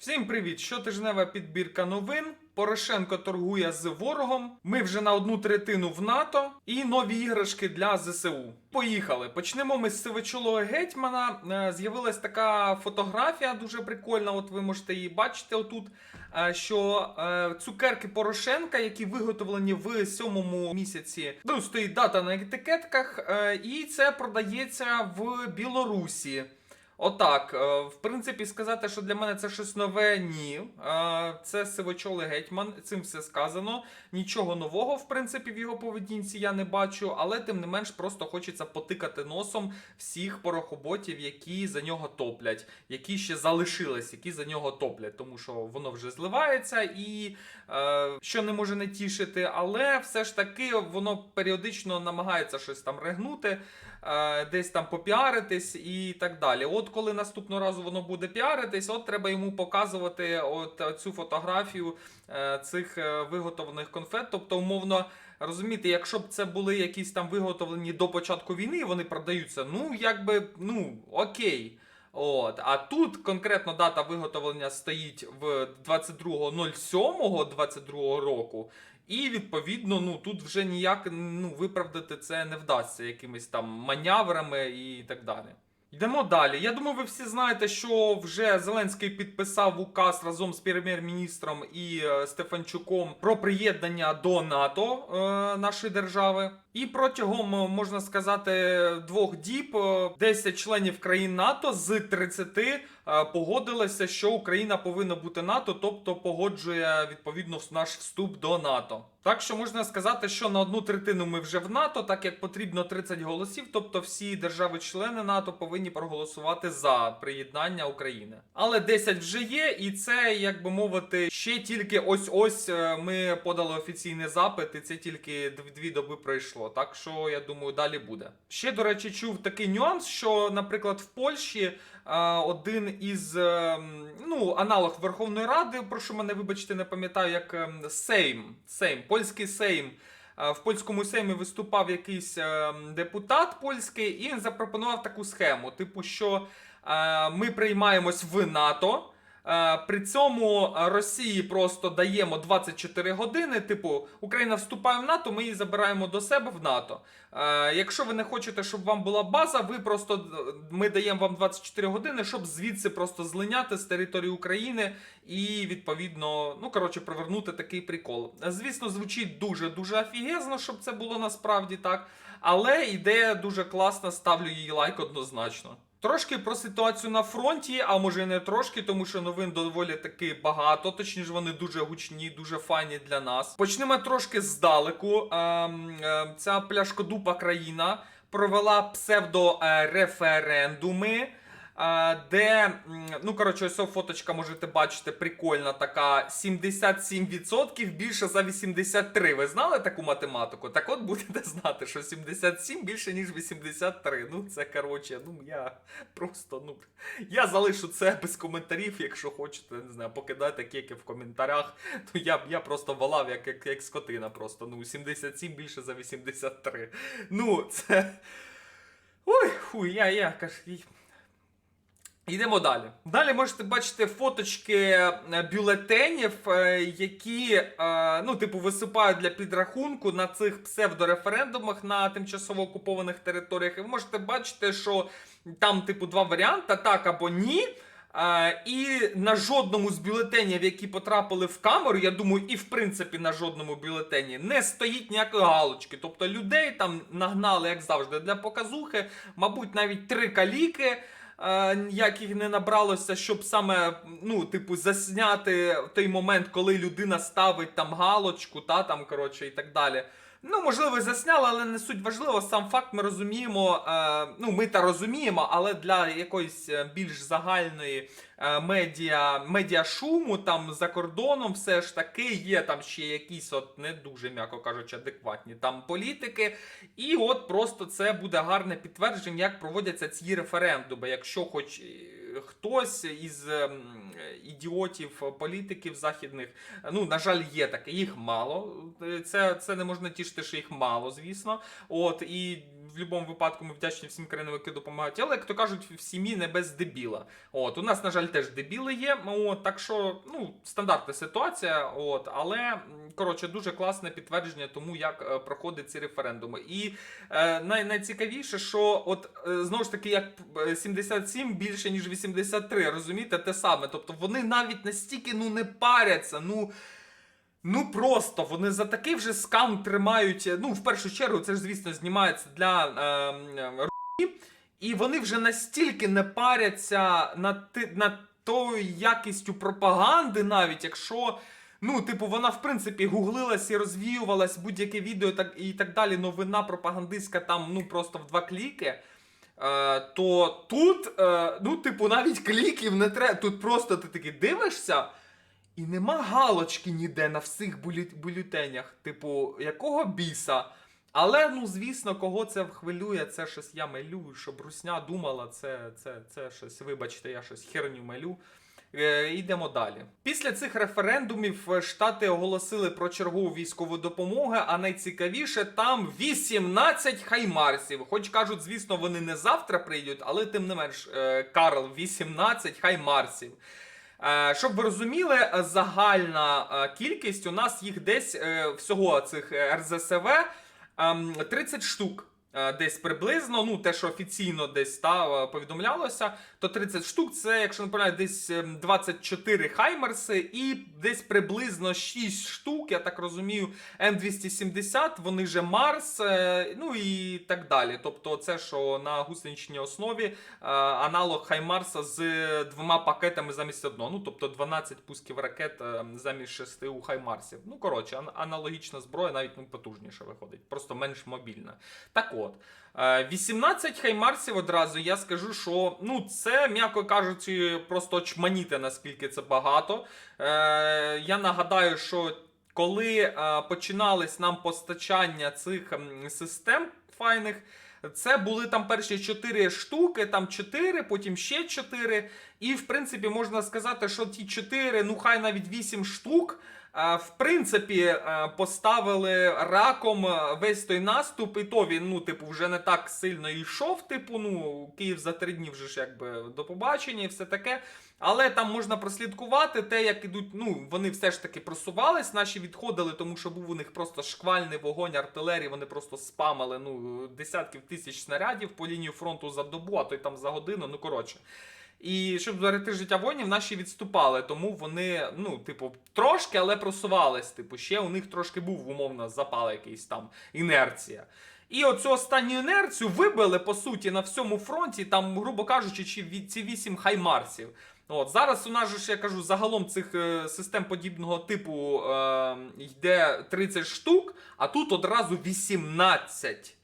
Всім привіт! Щотижнева підбірка новин. Порошенко торгує з ворогом. Ми вже на одну третину в НАТО і нові іграшки для ЗСУ. Поїхали. Почнемо ми з сивочолого гетьмана. Е, З'явилась така фотографія, дуже прикольна. От ви можете її бачити отут. е, Що е, цукерки Порошенка, які виготовлені в сьомому місяці, ну стоїть дата на етикетках, і це продається в Білорусі. Отак, е, в принципі, сказати, що для мене це щось нове, ні. Е, Це сивочолий гетьман, цим все сказано. Нічого нового, в принципі, в його поведінці я не бачу, але тим не менш просто хочеться потикати носом всіх порохоботів, які за нього топлять, які ще залишились, які за нього топлять, тому що воно вже зливається і е, що не може не тішити, але все ж таки воно періодично намагається щось там регнути е, десь там попіаритись і так далі. От коли наступного разу воно буде піаритись, от треба йому показувати от е, цю фотографію е, цих е, виготовлених конфет. Тобто, умовно. Розумієте, якщо б це були якісь там виготовлені до початку війни, вони продаються, ну якби ну окей. От, а тут конкретно дата виготовлення стоїть в 22.07.22 року, і відповідно, ну тут вже ніяк ну, виправдати це не вдасться якимись там маняврами і так далі. Йдемо далі. Я думаю, ви всі знаєте, що вже Зеленський підписав указ разом з прем'єр-міністром і е, Стефанчуком про приєднання до НАТО е, нашої держави. І протягом, е, можна сказати, двох діб е, 10 членів країн НАТО з 30 е, погодилися, що Україна повинна бути НАТО, тобто погоджує відповідно наш вступ до НАТО. Так що можна сказати, що на одну третину ми вже в НАТО, так як потрібно 30 голосів, тобто всі держави-члени НАТО повинні проголосувати за приєднання України. Але 10 вже є, і це, як би мовити, ще тільки ось-ось е, ми подали офіційний запит, і це тільки дв- дві доби пройшло. Так що я думаю, далі буде. Ще до речі, чув такий нюанс, що, наприклад, в Польщі один із е, ну, аналог Верховної Ради, прошу мене вибачте, не пам'ятаю, як ем, Сейм, Сейм, польський Сейм. В польському сеймі виступав якийсь е, депутат польський, і він запропонував таку схему: типу, що е, ми приймаємось в НАТО. Е, При цьому Росії просто даємо 24 години. Типу, Україна вступає в НАТО, ми її забираємо до себе в НАТО. Е, Якщо ви не хочете, щоб вам була база, ви просто е, ми даємо вам 24 години, щоб звідси просто злиняти з території України і відповідно, ну коротше, провернути такий прикол. Звісно, звучить дуже дуже офігезно, щоб це було насправді так. Але ідея дуже класна, ставлю їй лайк однозначно. Трошки про ситуацію на фронті, а може не трошки, тому що новин доволі таки багато. Точніше, вони дуже гучні, дуже файні для нас. Почнемо трошки здалеку. Ем, ем, ця пляшкодупа країна провела псевдореферендуми. Де, ну коротше, ось фоточка можете бачити, прикольна така 77% більше за 83. Ви знали таку математику? Так от будете знати, що 77 більше, ніж 83. Ну, це коротше, ну я просто, ну. Я залишу це без коментарів, якщо хочете, не знаю, покидайте кеки в коментарях. То я, я просто валав як, як, як скотина. Просто. Ну, 77 більше за 83. Ну, це. Ой, хуй, я, я каш. Йдемо далі. Далі можете бачити фоточки е, бюлетенів, е, які, е, ну, типу, висипають для підрахунку на цих псевдореферендумах на тимчасово окупованих територіях. І ви можете бачити, що там, типу, два варіанти: так або ні. І на жодному з бюлетенів, які потрапили в камеру, я думаю, і в принципі на жодному бюлетені не стоїть ніякої галочки. Тобто людей там нагнали, як завжди, для показухи, мабуть, навіть три каліки. Е, Ніяких не набралося, щоб саме, ну, типу, засняти той момент, коли людина ставить там галочку, та там, коротше, і так далі. Ну, можливо, засняли, але не суть важливо. Сам факт ми розуміємо. Е, ну, ми та розуміємо, але для якоїсь е, більш загальної е, медіа, шуму там за кордоном все ж таки є там ще якісь, от не дуже, м'яко кажучи, адекватні там політики. І от просто це буде гарне підтвердження, як проводяться ці референдуми. Якщо хоч хтось із ем, ідіотів, політиків західних, ну, на жаль, є таке, їх мало. Е, Це, це не можна тішити, що їх мало, звісно. От, і в будь-якому випадку ми вдячні всім країнам, які допомагають. Але як то кажуть, в сім'ї не без дебіла. От у нас, на жаль, теж дебіли є. От так що ну стандартна ситуація. От, але коротше, дуже класне підтвердження тому, як е, проходять ці референдуми. І е, най- найцікавіше, що от е, знову ж таки, як е, 77 більше ніж 83, розумієте, те саме. Тобто вони навіть настільки ну не паряться. ну... Ну просто вони за такий вже скам тримають. Ну, в першу чергу, це ж, звісно, знімається для е, і вони вже настільки не паряться над, над тою якістю пропаганди, навіть якщо. Ну, типу, вона в принципі гуглилась і розвіювалась будь-яке відео так, і так далі. Новина пропагандистська там ну просто в два кліки. Е, то тут, е, ну, типу, навіть кліків не треба. Тут просто ти таки дивишся, і нема галочки ніде на всіх бюлетенях. Типу, якого біса? Але, ну, звісно, кого це хвилює, це щось я мелю, щоб русня думала, це, це, це щось, вибачте, я щось херню мелю. Е, йдемо далі. Після цих референдумів е, штати оголосили про чергову військову допомогу, а найцікавіше там 18 хаймарсів. Хоч кажуть, звісно, вони не завтра прийдуть, але тим не менш, е, Карл, 18 хаймарсів. Е, Щоб ви розуміли, е, загальна е, кількість у нас їх десь всього цих РЗСВ ем, 30 штук. Е, Десь приблизно, ну те, що офіційно десь та, повідомлялося, то 30 штук це, якщо не помиляю, десь ем, 24 хаймерси і десь приблизно 6 штук, я так розумію, М270, вони же Марс, е, ну і так далі. Тобто, це що на гусеничній основі е, аналог Хаймарса з двома пакетами замість одного. Ну, тобто 12 пусків ракет замість 6 у Хаймарсів. Ну, коротше, аналогічна зброя, навіть ну, потужніше виходить, просто менш мобільна. Так от. е, 18 хаймарсів одразу я скажу, що ну це, м'яко кажучи, просто чманіти, наскільки це багато. Е, я нагадаю, що коли е, починались нам постачання цих систем файних, це були там перші 4 штуки, там 4, потім ще 4. І в принципі можна сказати, що ті 4, ну хай навіть 8 штук. В принципі, е, поставили раком е, весь той наступ, і то він, ну, типу, вже не так сильно йшов. Типу, ну, Київ за три дні вже ж якби до побачення і все таке. Але там можна прослідкувати те, як ідуть. Ну, вони все ж таки просувались, наші відходили, тому що був у них просто шквальний вогонь артилерії. Вони просто спамили ну, десятків тисяч снарядів по лінію фронту за добу, а то й там за годину. Ну коротше. І щоб зберегти життя воїнів, наші відступали, тому вони, ну, типу, трошки, але просувались. Типу, ще у них трошки був умовно запал якийсь там інерція. І оцю останню інерцію вибили, по суті, на всьому фронті, там, грубо кажучи, чи ві- ці вісім хаймарсів. От, зараз у нас ж, я кажу, загалом цих е, систем подібного типу е, йде 30 штук, а тут одразу 18.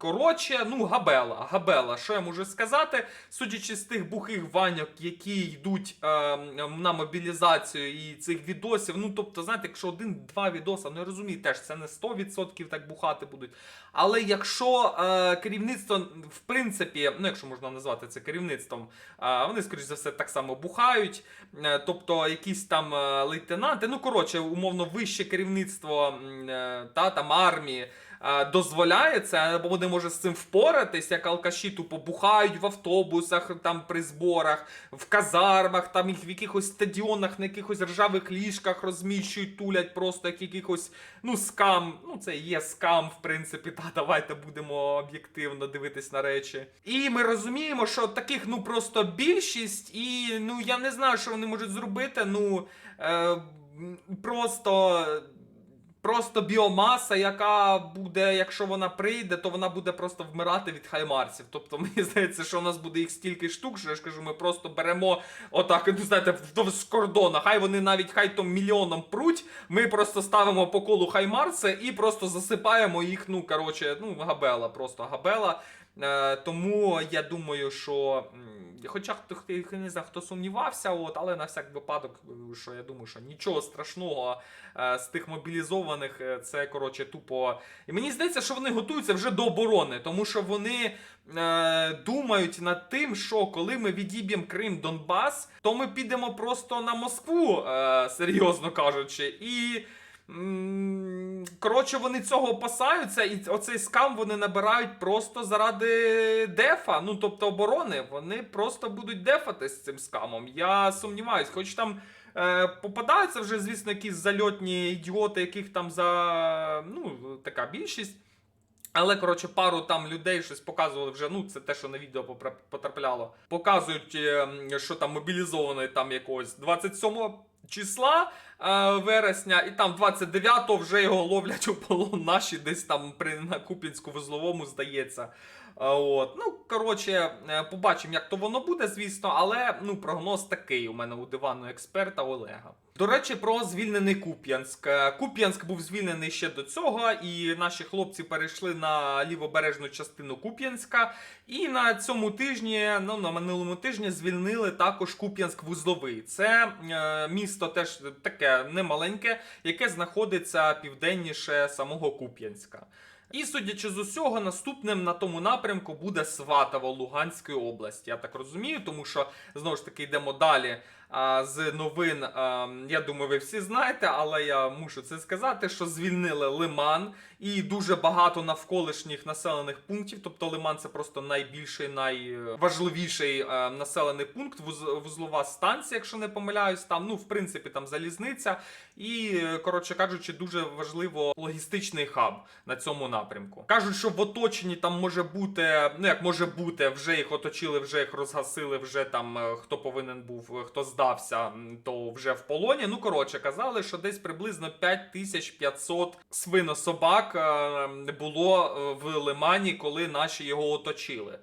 Коротше, ну, габела, габела. Що я можу сказати? Судячи з тих бухих ваньок, які йдуть е, на мобілізацію і цих відосів. Ну, тобто, знаєте, якщо один-два відоси, ну я розумію, теж це не 100% так бухати будуть. Але якщо е, керівництво, в принципі, ну якщо можна назвати це керівництвом, е, вони, скоріш за все, так само бухають. Е, тобто, якісь там е, лейтенанти, ну коротше, умовно, вище керівництво е, та там армії. Е, Дозволяє це, або вони може з цим впоратись, як алкаші тупо бухають в автобусах, там при зборах, в казармах, там їх в якихось стадіонах, на якихось ржавих ліжках розміщують, тулять просто як якихось, ну, скам. Ну, це є скам, в принципі, та давайте будемо об'єктивно дивитись на речі. І ми розуміємо, що таких, ну, просто більшість, і ну я не знаю, що вони можуть зробити. Ну е, просто. Просто біомаса, яка буде, якщо вона прийде, то вона буде просто вмирати від хаймарсів. Тобто, мені здається, що у нас буде їх стільки штук, що я ж кажу, ми просто беремо отак, ну знаєте, з кордона. Хай вони навіть хай то мільйоном пруть. Ми просто ставимо по колу хаймарса і просто засипаємо їх. Ну коротше, ну габела, просто габела. Е, тому я думаю, що. Хоча хто не знаю, хто сумнівався, от, але на всяк випадок, е, що я думаю, що нічого страшного е, з тих мобілізованих, це коротше тупо. І мені здається, що вони готуються вже до оборони, тому що вони думають над тим, що коли ми відіб'ємо Крим Донбас, то ми підемо просто на Москву, серйозно кажучи, і. Коротше, вони цього опасаються, і оцей скам вони набирають просто заради дефа. Ну, тобто оборони. Вони просто будуть дефати з цим скамом. Я сумніваюсь, хоч там. Е, попадаються вже, звісно, якісь зальотні ідіоти, яких там за ну, така більшість. Але, коротше, пару там людей щось показували вже. Ну, це те, що на відео потрапляло. Показують, е, що там мобілізований там якогось 27 числа е, вересня, і там 29-го вже його ловлять у полон наші десь там при на Купінську вузловому, здається. Е, От. Ну, коротше, е, побачимо, як то воно буде, звісно, але ну, прогноз такий у мене у диванного експерта Олега. До речі, про звільнений Куп'янськ. Е, Куп'янськ був звільнений ще до цього, і наші хлопці перейшли на лівобережну частину Куп'янська. І на цьому тижні, ну на минулому тижні, звільнили також Куп'янськ вузловий. Це е, місто теж таке немаленьке, яке знаходиться південніше самого Куп'янська. І судячи з усього, наступним на тому напрямку буде Сватово Луганської області. Я так розумію, тому що знову ж таки йдемо далі. А, з новин, а, я думаю, ви всі знаєте, але я мушу це сказати, що звільнили Лиман і дуже багато навколишніх населених пунктів. Тобто Лиман це просто найбільший, найважливіший е, населений пункт, вуз- вузлова станція, якщо не помиляюсь. Там, ну, в принципі, там залізниця. І, коротше кажучи, дуже важливо логістичний хаб на цьому напрямку. Кажуть, що в оточенні там може бути, ну як може бути, вже їх оточили, вже їх розгасили, вже там е, хто повинен був, е, хто здався, то вже в полоні. Ну коротше, казали, що десь приблизно 5500 свинособак е, було е, в Лимані, коли наші його оточили.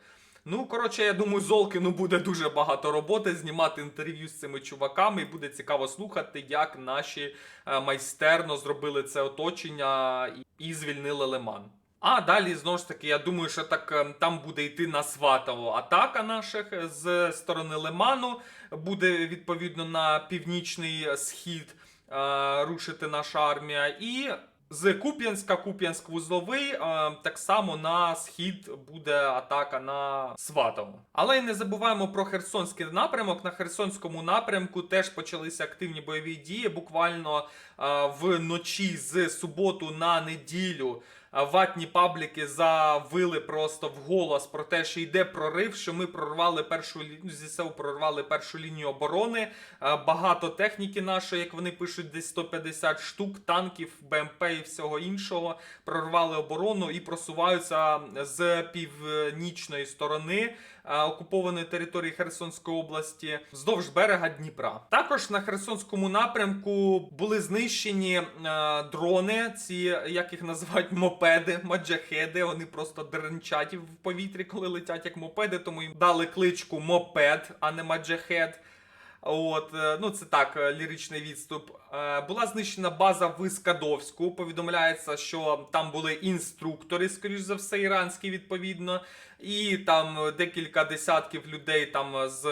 Ну, коротше, я думаю, Золкіну буде дуже багато роботи знімати інтерв'ю з цими чуваками, і буде цікаво слухати, як наші е, майстерно зробили це оточення і, звільнили Лиман. А далі знову ж таки, я думаю, що так е, там буде йти на Сватово атака наших з сторони Лиману. Буде відповідно на північний схід е, рушити наша армія. І з Куп'янська, Куп'янськ вузловий, е, так само на схід буде атака на Сватово. Але й не забуваємо про Херсонський напрямок. На Херсонському напрямку теж почалися активні бойові дії. Буквально е, вночі з суботу на неділю. Е, Ватні пабліки завили просто вголос про те, що йде прорив, що ми прорвали першу лінію ЗСУ прорвали першу лінію оборони. Е, Багато техніки нашої, як вони пишуть, десь 150 штук, танків, БМП і всього іншого. Прорвали оборону і просуваються з північної сторони окупованої території Херсонської області вздовж берега Дніпра. Також на Херсонському напрямку були знищені е, дрони, ці як їх називають мопеди, маджахеди. Вони просто деренчать в повітрі, коли летять як мопеди, тому їм дали кличку мопед, а не маджахед. От, е, ну це так, е, ліричний відступ. Е, Була знищена база в Скадовську. Повідомляється, що там були інструктори, скоріш за все, іранські, відповідно, і там декілька десятків людей там з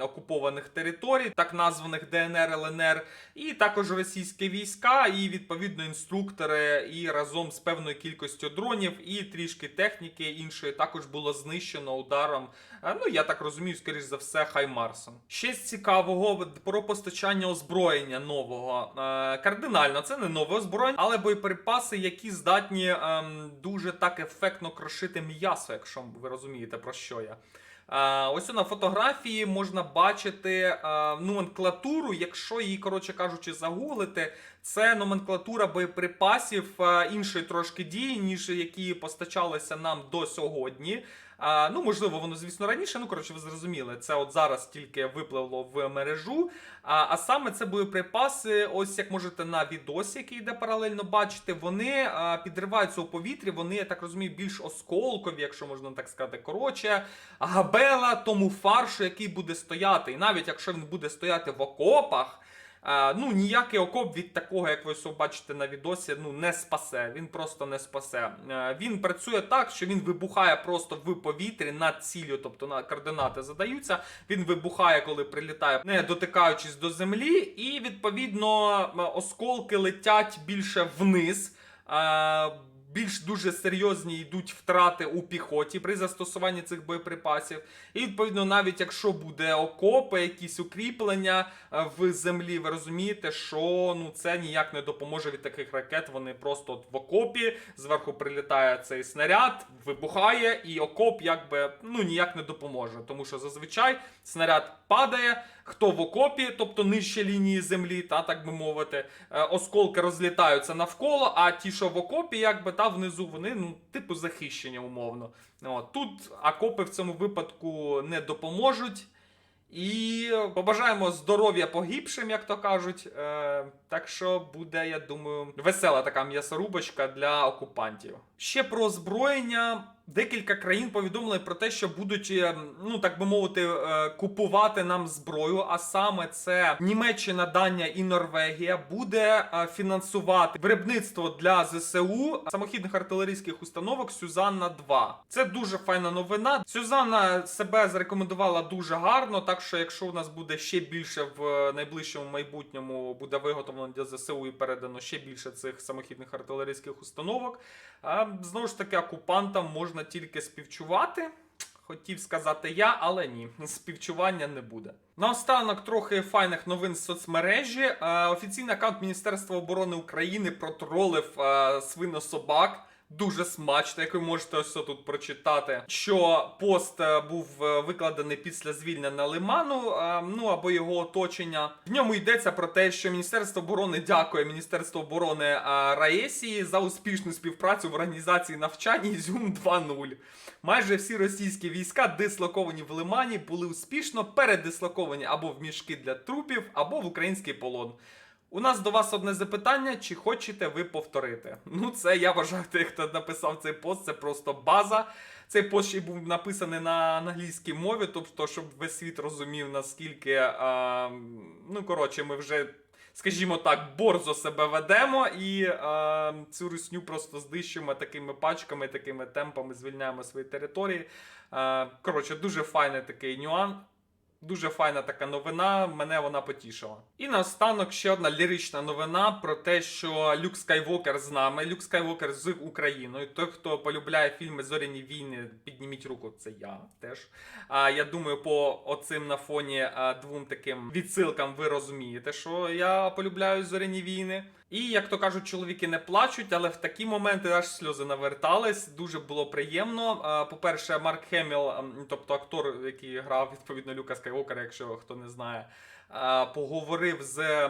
окупованих територій, так названих ДНР, ЛНР, і також російські війська, і відповідно інструктори, і разом з певною кількістю дронів і трішки техніки іншої також було знищено ударом. Ну я так розумію, скоріш за все, Хаймарсом. Ще з цікавого про постачання озброєння нового. Е, Кардинально, це не нове озброєння, але боєприпаси, які здатні ем, дуже так ефектно крошити м'ясо, якщо ви розумієте про що я. Е, ось на фотографії можна бачити е, номенклатуру, якщо її, коротше кажучи, загуглити, це номенклатура боєприпасів іншої трошки дії, ніж які постачалися нам до сьогодні. А, ну, можливо, воно, звісно, раніше. Ну, коротше, ви зрозуміли, це от зараз тільки випливло в мережу. А, а саме це боєприпаси, ось як можете на відосі, який йде паралельно бачити, вони а, підриваються у повітрі, вони, я так розумію, більш осколкові, якщо можна так сказати. Коротше, габела тому фаршу, який буде стояти. І навіть якщо він буде стояти в окопах. Ну, ніякий окоп від такого, як ви бачите на відосі, ну не спасе. Він просто не спасе. Він працює так, що він вибухає просто в повітрі над ціллю, тобто на координати задаються. Він вибухає, коли прилітає, не дотикаючись до землі, і відповідно осколки летять більше вниз. Більш дуже серйозні йдуть втрати у піхоті при застосуванні цих боєприпасів. І відповідно, навіть якщо буде окопи, якісь укріплення е, в землі, ви розумієте, що ну це ніяк не допоможе від таких ракет. Вони просто в окопі зверху прилітає цей снаряд, вибухає, і окоп якби ну ніяк не допоможе. Тому що зазвичай снаряд падає. Хто в окопі, тобто нижче лінії землі, та так би мовити, е, осколки розлітаються навколо, а ті, що в окопі, якби та внизу, вони ну, типу захищення, умовно. От. Тут окопи в цьому випадку не допоможуть. І побажаємо здоров'я погибшим, як то кажуть. Е, так що буде, я думаю, весела така м'ясорубочка для окупантів. Ще про озброєння. Декілька країн повідомили про те, що будуть, е, ну так би мовити, е, купувати нам зброю. А саме це Німеччина, Данія і Норвегія буде е, фінансувати виробництво для ЗСУ самохідних артилерійських установок Сюзанна 2 Це дуже файна новина. Сюзанна себе зарекомендувала дуже гарно. Так що, якщо у нас буде ще більше в найближчому майбутньому, буде виготовлено для ЗСУ і передано ще більше цих самохідних артилерійських установок. А, знову ж таки, окупантам можна тільки співчувати. Хотів сказати я, але ні, співчування не буде. Наостанок трохи файних новин з соцмережі. Е, офіційний аккаунт Міністерства оборони України протролив е, свинособак. Дуже смачно, як ви можете ось тут прочитати, що пост е, був е, викладений після звільнення Лиману, е, ну або його оточення. В ньому йдеться про те, що Міністерство оборони дякує Міністерству оборони Раєсії за успішну співпрацю в організації навчання Ізюм 2.0. Майже всі російські війська, дислоковані в Лимані, були успішно передислоковані або в мішки для трупів, або в український полон. У нас до вас одне запитання: чи хочете ви повторити? Ну, це я вважаю, той, хто написав цей пост, це просто база. Цей пост ще був написаний на англійській мові, тобто, щоб весь світ розумів, наскільки. А, ну, коротше, ми вже. Скажімо так, борзо себе ведемо і е, цю русню просто знищуємо такими пачками, такими темпами, звільняємо свої території. Е, коротше, дуже файний такий нюанс. Дуже файна така новина, мене вона потішила. І наостанок ще одна лірична новина про те, що Люк Скайвокер з нами, Люк Скайвокер з Україною. Той, хто полюбляє фільми Зоряні війни, підніміть руку, це я теж. А я думаю, по оцим на фоні двом таким відсилкам ви розумієте, що я полюбляю зоряні війни. І як то кажуть, чоловіки не плачуть, але в такі моменти аж сльози навертались. Дуже було приємно. По-перше, Марк Хеміл, тобто актор, який грав відповідно Люка Скайвокера, якщо хто не знає, поговорив з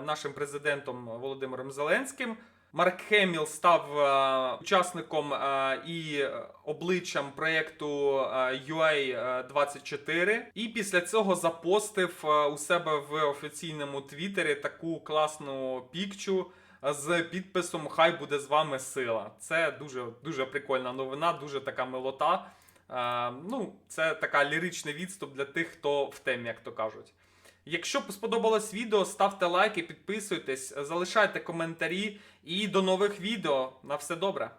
нашим президентом Володимиром Зеленським. Марк Хеміл став е, учасником е, і обличчям проєкту е, UA24. І після цього запостив е, у себе в офіційному твіттері таку класну пікчу з підписом Хай буде з вами сила. Це дуже дуже прикольна новина, дуже така милота. Е, ну, це така ліричний відступ для тих, хто в темі, як то кажуть. Якщо сподобалось відео, ставте лайки, підписуйтесь, залишайте коментарі і до нових відео. На все добре.